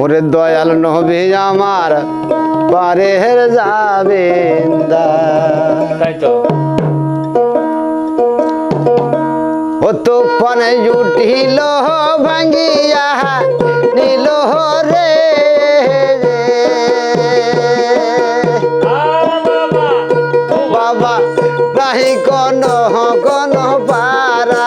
ওরে দয়াল নবী আমার পারে হের যাবে তাই জুটিল ভাঙ্গিয়া নীল রে। বাবা। নাহি কোন কোন পারা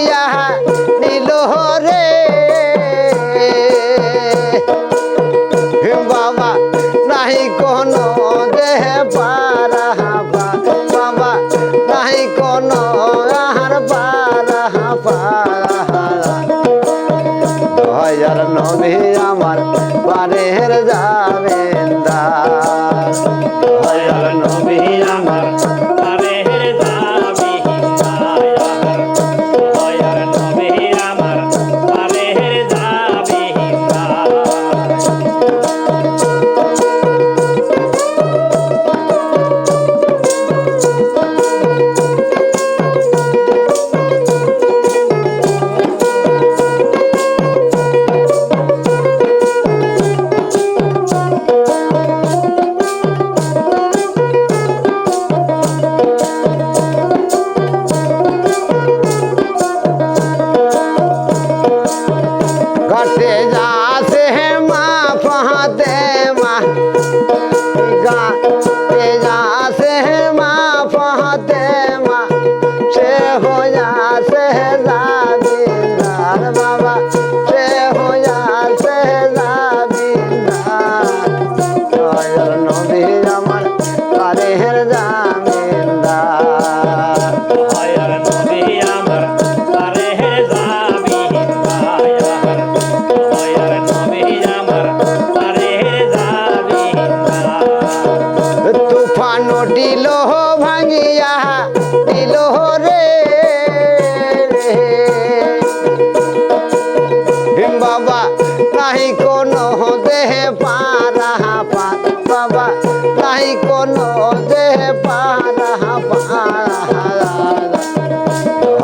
নবী আমার পারের যাবেন দয়াল নবী আমার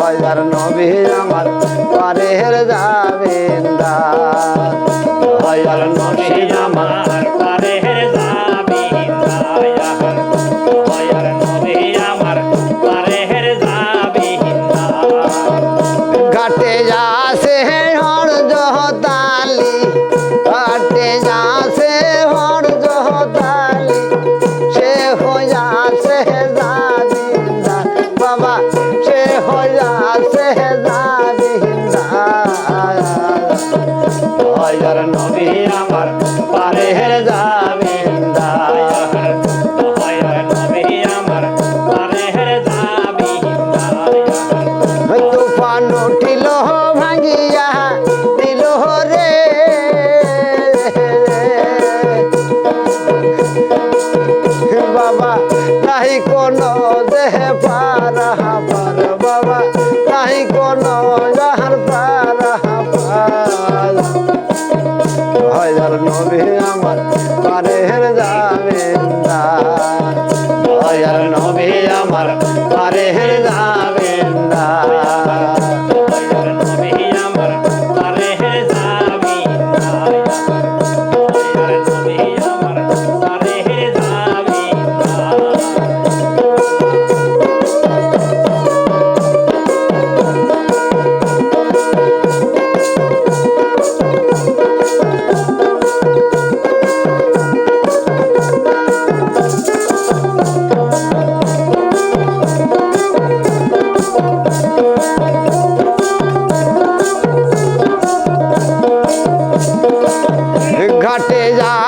দয়ার নবী আমার পারের যাবেন দা। হাজার নবী আমার Ah.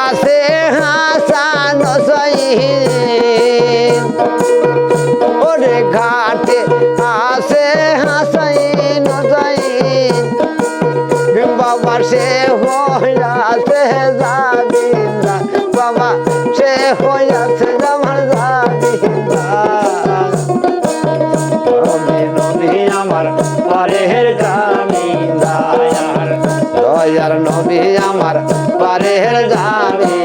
আছে হাসান ওরে ঘাটে আছে হাসাইন বাবা সে হইয়াছে যাবিন্দা বাবা সে হইয়াছে আমার যাবিন্দা আমার পারের জামিনদার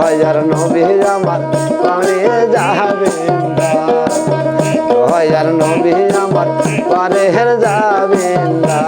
হাজার নবী আমার প্রাণে যাবে হাজার নবী আমার প্রাণে যাবে না